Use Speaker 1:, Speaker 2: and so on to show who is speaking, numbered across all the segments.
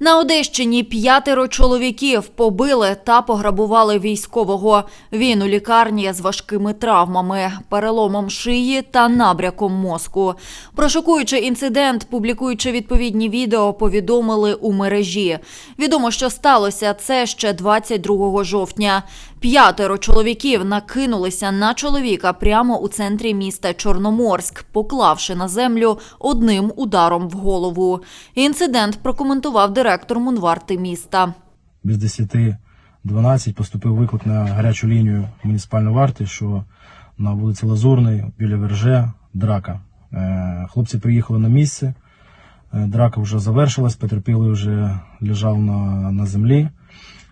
Speaker 1: На Одещині п'ятеро чоловіків побили та пограбували військового. Він у лікарні з важкими травмами, переломом шиї та набряком мозку. Про шокуючий інцидент, публікуючи відповідні відео, повідомили у мережі. Відомо, що сталося це ще 22 жовтня. П'ятеро чоловіків накинулися на чоловіка прямо у центрі міста Чорноморськ, поклавши на землю одним ударом в голову. Інцидент прокоментував директор Мунварти міста.
Speaker 2: без 10-12 поступив виклик на гарячу лінію муніципальної варти, що на вулиці Лазурний біля Верже драка. Е, Хлопці приїхали на місце. е, Драка вже завершилась, потерпілий вже лежав на, на землі.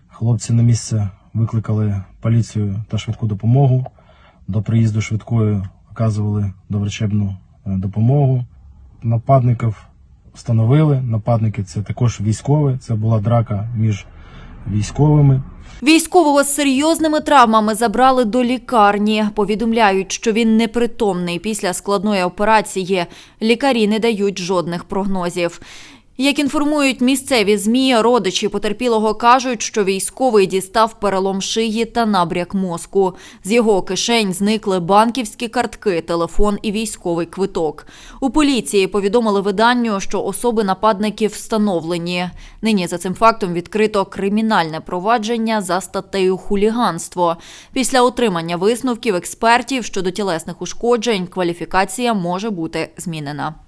Speaker 2: Хлопці на місце викликали поліцію та швидку допомогу. До приїзду швидкої оказували доврачебну е, допомогу. Нападників встановили. Нападники це також військові. Це була драка між військовими.
Speaker 1: Військового з серйозними травмами забрали до лікарні. Повідомляють, що він непритомний після складної операції. Лікарі не дають жодних прогнозів. Як інформують місцеві змі, родичі потерпілого кажуть, що військовий дістав перелом шиї та набряк мозку. З його кишень зникли банківські картки, телефон і військовий квиток. У поліції повідомили виданню, що особи нападників встановлені. Нині за цим фактом відкрито кримінальне провадження за статтею хуліганство. Після отримання висновків експертів щодо тілесних ушкоджень кваліфікація може бути змінена.